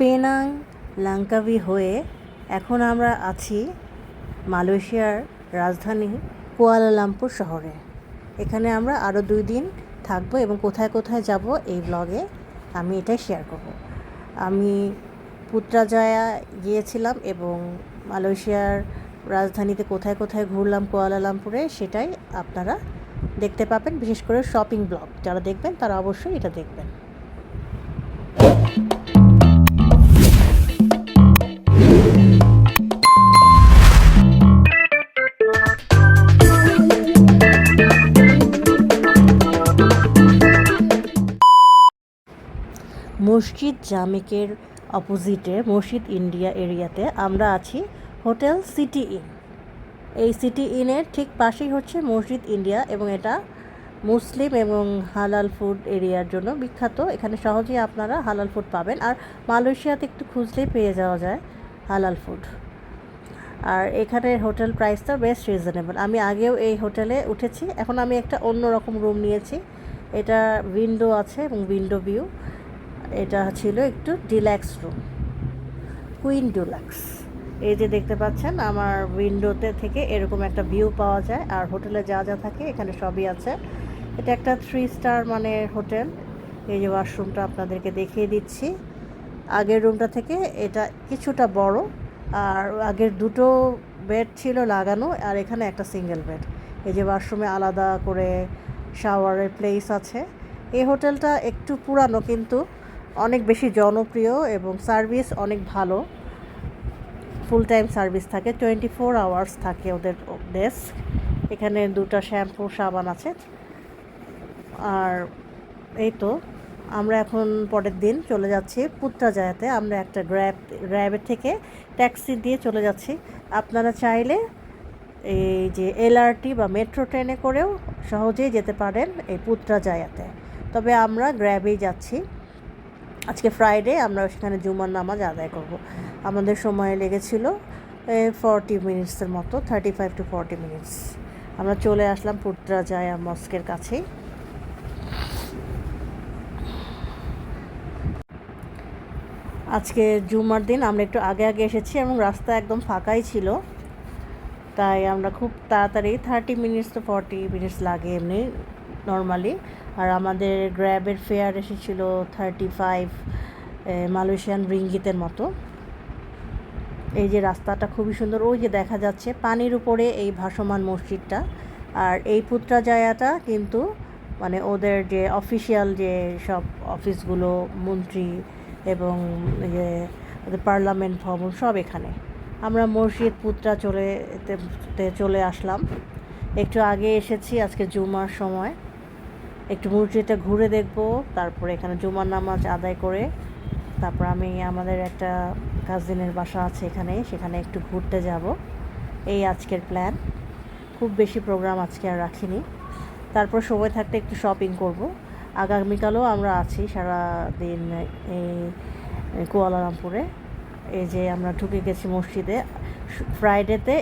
Penang লাঙ্কাবি হয়ে এখন আমরা আছি মালয়েশিয়ার রাজধানী কুয়ালালামপুর শহরে। এখানে আমরা আরও দুই দিন থাকব এবং কোথায় কোথায় যাব এই ব্লগে আমি এটাই শেয়ার করব। আমি পুত্রাজয়া গিয়েছিলাম এবং মালয়েশিয়ার রাজধানীতে কোথায় কোথায় ঘুরলাম কুয়ালালামপুরে সেটাই আপনারা দেখতে পাবেন, বিশেষ করে শপিং ব্লগ যারা দেখবেন তারা অবশ্যই এটা দেখবেন। মসজিদ জামেকের অপোজিটে, মসজিদ ইন্ডিয়া এরিয়াতে আমরা আছি, হোটেল সিটি ইন। এই সিটি ইনের ঠিক পাশেই হচ্ছে মসজিদ ইন্ডিয়া এবং এটা মুসলিম এবং হালাল ফুড এরিয়ার জন্য বিখ্যাত। এখানে সহজেই আপনারা হালাল ফুড পাবেন। আর মালয়েশিয়াতে একটু খুঁজলেই পেয়ে যাওয়া যায় হালাল ফুড। আর এখানের হোটেল প্রাইসটা বেশ রিজনেবল। আমি আগেও এই হোটেলে উঠেছি, এখন আমি একটা অন্য রকম রুম নিয়েছি। এটা উইন্ডো আছে এবং উইন্ডো ভিউ। এটা ছিল একটু ডিল্যাক্স রুম কুইন ডিলাক্স এই যে দেখতে পাচ্ছেন, আমার উইন্ডোতে থেকে এরকম একটা ভিউ পাওয়া যায়, আর হোটেলে যা যা থাকে এখানে সবই আছে। এটা একটা থ্রি স্টার মানে হোটেল। এই যে ওয়াশরুমটা আপনাদেরকে দেখিয়ে দিচ্ছি। আগের রুমটা থেকে এটা কিছুটা বড়, আর আগের দুটো বেড ছিল লাগানো, আর এখানে একটা সিঙ্গেল বেড এই যে ওয়াশরুমে আলাদা করে শাওয়ারের প্লেস আছে। এই হোটেলটা একটু পুরানো কিন্তু অনেক বেশি জনপ্রিয় এবং সার্ভিস অনেক ভালো। ফুল টাইম সার্ভিস থাকে টোয়েন্টি ফোর আওয়ার্স থাকে ওদের ডেস্ক এখানে দুটো শ্যাম্পু সাবান আছে। আর এই তো, আমরা এখন পরের দিন চলে যাচ্ছি পুত্রাজায়াতে আমরা একটা গ্র্যাব গ্র্যাবের থেকে ট্যাক্সি দিয়ে চলে যাচ্ছি। আপনারা চাইলে এই যে এলআরটি বা মেট্রো ট্রেনে করেও সহজেই যেতে পারেন এই পুত্রাজায়াতে তবে আমরা গ্র্যাবেই যাচ্ছি। আজকে ফ্রাইডে আমরা সেখানে জুমার নামাজ আদায় করব। আমাদের সময় লেগেছিল ফর্টি মিনিটসের মতো thirty five to forty minutes আমরা চলে আসলাম পুত্রাজায়া মস্কের কাছেই। আজকে জুমার দিন, আমরা একটু আগে আগে এসেছি এবং রাস্তা একদম ফাঁকাই ছিল। তাই আমরা খুব তাড়াতাড়ি thirty minutes to forty minutes লাগে এমনি নর্মালি আর আমাদের গ্র্যাবের ফেয়ার এসেছিল থার্টি ফাইভ মালয়েশিয়ান রিঙ্গিতের মতো। এই যে রাস্তাটা খুবই সুন্দর, ওই যে দেখা যাচ্ছে পানির উপরে এই ভাসমান মসজিদটা। আর এই পুত্রা জায়াটা কিন্তু মানে ওদের যে অফিসিয়াল যে সব অফিসগুলো মন্ত্রী এবং যে পার্লামেন্ট ভবন সব এখানে। আমরা মসজিদ পুত্রা চলে চলে আসলাম। একটু আগে এসেছি, আজকে জুমার সময়। একটু মসজিদটা ঘুরে দেখব, তারপরে এখানে জুমার নামাজ আদায় করে, তারপর আমি আমাদের একটা কাজিনের বাসা আছে এখানে, সেখানে একটু ঘুরতে যাব। এই আজকের প্ল্যান খুব বেশি প্রোগ্রাম আজকে আর রাখিনি। তারপর সময় থাকতে একটু শপিং করব। আগামীকালও আমরা আছি সারা দিন এই কুয়ালালামপুরে। এই যে আমরা ঢুকে গেছি মসজিদে। ফ্রাইডেতে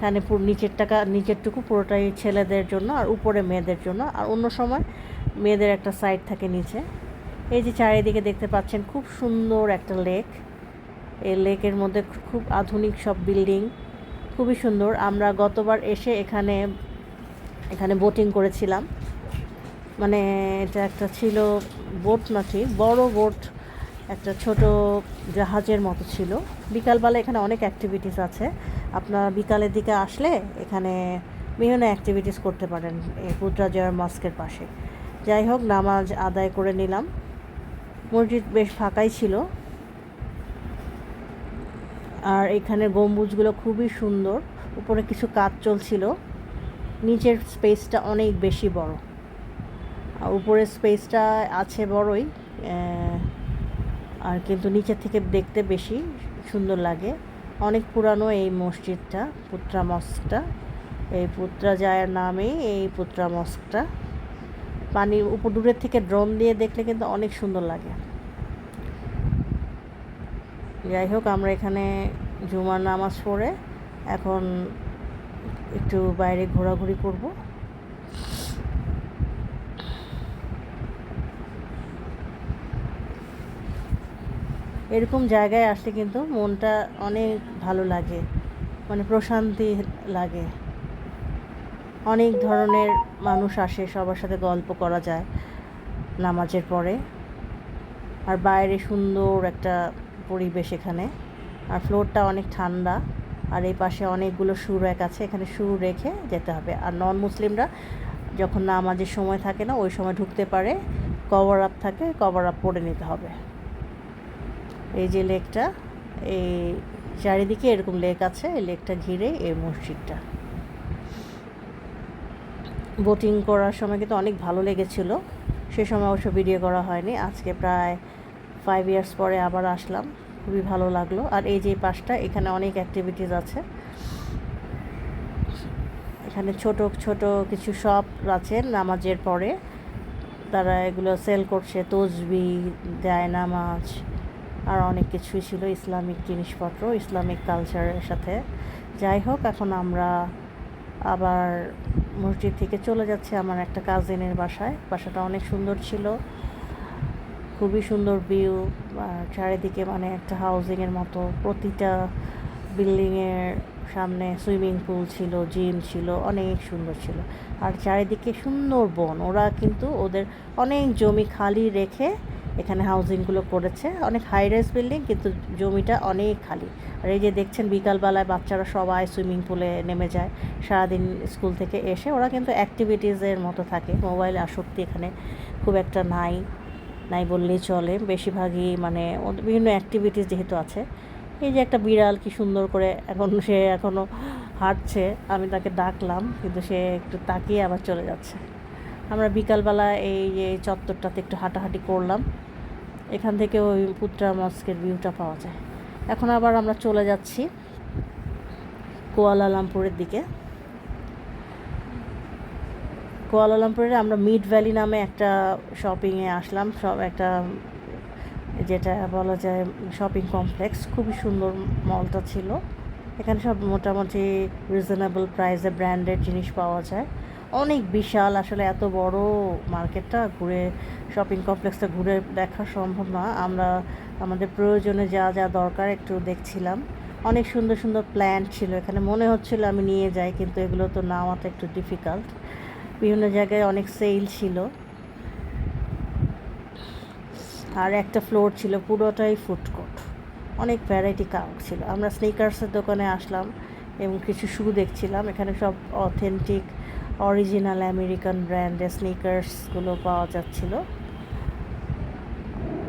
এইখানে পুরো নিচের টাকা, নিচেরটুকু পুরোটাই ছেলেদের জন্য আর উপরে মেয়েদের জন্য। আর অন্য সময় মেয়েদের একটা সাইড থাকে নিচে। এই যে চারিদিকে দেখতে পাচ্ছেন, খুব সুন্দর একটা লেক এই লেকের মধ্যে খুব আধুনিক সব বিল্ডিং খুবই সুন্দর। আমরা গতবার এসে এখানে এখানে বোটিং করেছিলাম। মানে এটা একটা ছিল বোট নাকি বড় বোট একটা ছোট জাহাজের মতো ছিল। বিকালবেলা এখানে অনেক অ্যাক্টিভিটিস আছে। আপনারা বিকালের দিকে আসলে এখানে বিভিন্ন অ্যাক্টিভিটিস করতে পারেন, এই পুত্রাজয়ার মস্কের পাশে। যাই হোক, নামাজ আদায় করে নিলাম। মসজিদ বেশ ফাঁকাই ছিল। আর এখানে গম্বুজগুলো খুবই সুন্দর। উপরে কিছু কাজ চলছিল। নিচের স্পেসটা অনেক বেশি বড়। আর উপরের স্পেসটা আছে বড়ই। আর কিন্তু নিচের থেকে দেখতে বেশি সুন্দর লাগে। অনেক পুরানো এই মসজিদটা, পুত্রা মস্কটা। এই পুত্রা জায়ের নামে এই পুত্রা মস্কটা। পানির উপর দূরের থেকে ড্রোন দিয়ে দেখলে কিন্তু অনেক সুন্দর লাগে। যাই হোক, আমরা এখানে জুমার নামাজ পড়ে এখন একটু বাইরে ঘোরাঘুরি করব। এরকম জায়গায় আসলে কিন্তু মনটা অনেক ভালো লাগে। মানে প্রশান্তি লাগে। অনেক ধরনের মানুষ আসে, সবার সাথে গল্প করা যায় নামাজের পরে। আর বাইরে সুন্দর একটা পরিবেশ এখানে। আর ফ্লোরটা অনেক ঠান্ডা। আর এই পাশে অনেকগুলো শু র্যাক আছে, এখানে শু রেখে যেতে হবে। আর নন মুসলিমরা যখন নামাজের সময় থাকে না, ওই সময় ঢুকতে পারে কভার আপ থাকে কভার আপ পরে নিতে হবে। এই যে লেকটা, এই চারিদিকে এরকম লেক আছে, এই লেকটা ঘিরে এই মসজিদটা। বোটিং করার সময় কিন্তু অনেক ভালো লেগেছিল। সে সময় অবশ্য ভিডিও করা হয়নি। আজকে প্রায় ফাইভ ইয়ার্স পরে আবার আসলাম। খুবই ভালো লাগল। আর এই যে পাশটা, এখানে অনেক অ্যাক্টিভিটিস আছে। এখানে ছোট ছোট কিছু শপ আছে নামাজের পরে। তারা এগুলো সেল করছে। তসবি দেয় নামাজ। আর অনেক কিছুই ছিল ইসলামিক জিনিসপত্র, ইসলামিক কালচারের সাথে। যাই হোক, এখন আমরা আবার মসজিদ থেকে চলে যাচ্ছে আমার একটা কাজিনের বাসায়। বাসাটা অনেক সুন্দর ছিল, খুবই সুন্দর ভিউ চারিদিকে মানে একটা হাউজিংয়ের মতো। প্রতিটা বিল্ডিংয়ের সামনে সুইমিং পুল ছিল জিম ছিল, অনেক সুন্দর ছিল। আর চারিদিকে সুন্দর বন, ওরা কিন্তু ওদের অনেক জমি খালি রেখে এখানে হাউজিংগুলো করেছে। অনেক হাই রাইজ বিল্ডিং কিন্তু জমিটা অনেক খালি। আর এই যে দেখছেন বিকালবেলায় বাচ্চারা সবাই সুইমিং পুলে নেমে যায়। সারাদিন স্কুল থেকে এসে ওরা কিন্তু অ্যাক্টিভিটিসের মতো থাকে। মোবাইল আসক্তি এখানে খুব একটা নাই নাই বললেই চলে। বেশিরভাগই মানে বিভিন্ন অ্যাক্টিভিটিস যেহেতু আছে। এই যে একটা বিড়াল কি সুন্দর করে এখন সে এখনও হাঁটছে, আমি তাকে ডাকলাম, কিন্তু সে একটু তাকিয়ে আবার চলে যাচ্ছে। আমরা বিকালবেলা এই যে চত্বরটাতে একটু হাঁটাহাঁটি করলাম। এখান থেকে ওই পুত্রা মস্কের ভিউটা পাওয়া যায়। এখন আবার আমরা চলে যাচ্ছি কোয়ালালামপুরের দিকে। কোয়ালালামপুরে আমরা মিড ভ্যালি নামে একটা শপিংয়ে আসলাম। সব একটা যেটা বলা যায় শপিং কমপ্লেক্স। খুবই সুন্দর মলটা ছিল। এখানে সব মোটামুটি রিজনেবল প্রাইসে ব্র্যান্ডেড জিনিস পাওয়া যায়। অনেক বিশাল, আসলে এত বড় মার্কেটটা ঘুরে শপিং কমপ্লেক্সটা ঘুরে দেখা সম্ভব না। আমরা আমাদের প্রয়োজনে যা যা দরকার একটু দেখছিলাম। অনেক সুন্দর সুন্দর প্ল্যান্ট ছিল। এখানে মনে হচ্ছিল আমি নিয়ে যাই, কিন্তু এগুলো তো নেওয়াটা একটু ডিফিকাল্ট বিভিন্ন জায়গায় অনেক সেল ছিল। আর একটা ফ্লোর ছিল, পুরোটাই ফুডকোর্ট অনেক ভ্যারাইটি কাউন্ট ছিল। আমরা স্নিকার্সের দোকানে আসলাম এবং কিছু শু দেখছিলাম। এখানে সব অথেন্টিক অরিজিনাল আমেরিকান ব্র্যান্ডের স্নিকার্সগুলো পাওয়া যাচ্ছিল।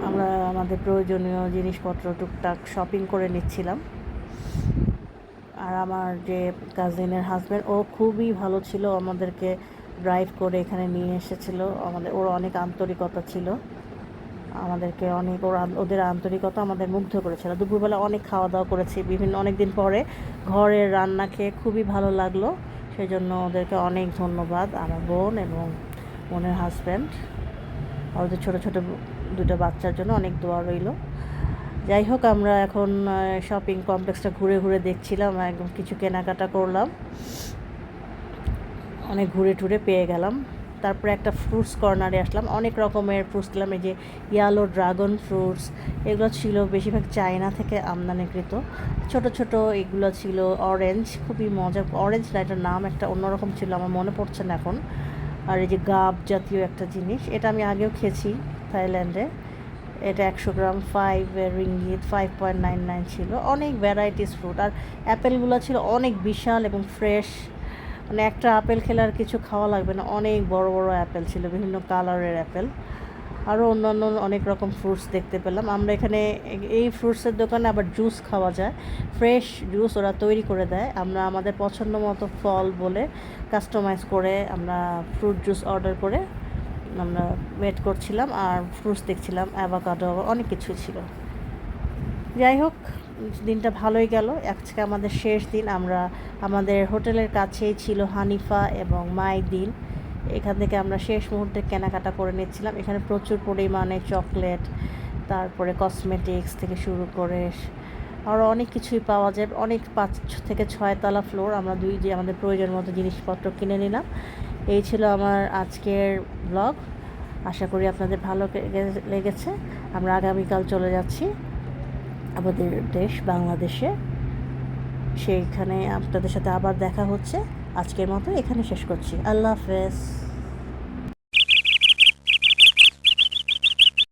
আমরা আমাদের প্রয়োজনীয় জিনিসপত্র টুকটাক শপিং করে নিচ্ছিলাম। আর আমার যে কাজিনের হাজব্যান্ড ও খুবই ভালো ছিল। আমাদেরকে ড্রাইভ করে এখানে নিয়ে এসেছিল। আমাদের, ওর অনেক আন্তরিকতা ছিল। আমাদেরকে অনেক ওর, ওদের আন্তরিকতা আমাদের মুগ্ধ করেছিল। দুপুরবেলা অনেক খাওয়া দাওয়া করেছি, বিভিন্ন অনেক দিন পরে ঘরের রান্না খেয়ে খুবই ভালো লাগল। সেই জন্য ওদেরকে অনেক ধন্যবাদ, আমার বোন এবং বোনের হাজব্যান্ড ওদের ছোটো ছোটো দুটো বাচ্চার জন্য অনেক দোয়া রইল। যাই হোক, আমরা এখন শপিং কমপ্লেক্সটা ঘুরে ঘুরে দেখছিলাম, একদম কিছু কেনাকাটা করলাম। অনেক ঘুরে টুরে পেয়ে গেলাম। তারপরে একটা ফ্রুটস কর্নারে আসলাম। অনেক রকমের ফ্রুটস খেলাম, এই যে ইয়ালো ড্রাগন ফ্রুটস এগুলো ছিল বেশিরভাগ চায়না থেকে আমদানিকৃত। ছোট ছোট এগুলো ছিল অরেঞ্জ খুবই মজা। অরেঞ্জ না, এটার নাম একটা অন্যরকম ছিল, আমার মনে পড়ছে না এখন। আর এই যে গাব জাতীয় একটা জিনিস, এটা আমি আগেও খেয়েছি থাইল্যান্ডে। এটা একশো গ্রাম five ringgit five point nine nine ছিল। অনেক ভ্যারাইটিস ফ্রুট আর অ্যাপেলগুলো ছিল অনেক বিশাল এবং ফ্রেশ মানে একটা আপেল খেলে আর কিছু খাওয়া লাগবে না। অনেক বড় বড় অ্যাপেল ছিল, বিভিন্ন কালারের অ্যাপেল আরও অন্যান্য অনেক রকম ফ্রুটস দেখতে পেলাম। আমরা এখানে এই ফ্রুটসের দোকানে আবার জুস খাওয়া যায়। ফ্রেশ জুস ওরা তৈরি করে দেয়। আমরা আমাদের পছন্দ মতো ফল বলে কাস্টমাইজ করে আমরা ফ্রুট জুস অর্ডার করে আমরা ওয়েট করছিলাম। আর ফ্রুটস দেখছিলাম অ্যাভাকাডো অনেক কিছু ছিল। যাই হোক। দিনটা ভালোই গেল। আজকে আমাদের শেষ দিন, আমরা আমাদের হোটেলের কাছেই ছিল হানিফা এবং মাই দিন। এখান থেকে আমরা শেষ মুহূর্তে কেনাকাটা করে নিচ্ছিলাম। এখানে প্রচুর পরিমাণে চকলেট, তারপরে কসমেটিক্স থেকে শুরু করে আরও অনেক কিছুই পাওয়া যায়। অনেক পাঁচ থেকে ছয়তলা ফ্লোর আমরা দুই যে আমাদের প্রয়োজন মতো জিনিসপত্র কিনে নিলাম। এই ছিল আমার আজকের ব্লগ আশা করি আপনাদের ভালো লেগেছে। আমরা আগামীকাল চলে যাচ্ছি। আমাদের দেশ বাংলাদেশে। সেইখানে আপনাদের সাথে আবার দেখা হচ্ছে। আজকের মতো এখানে শেষ করছি। আল্লাহ হাফেজ।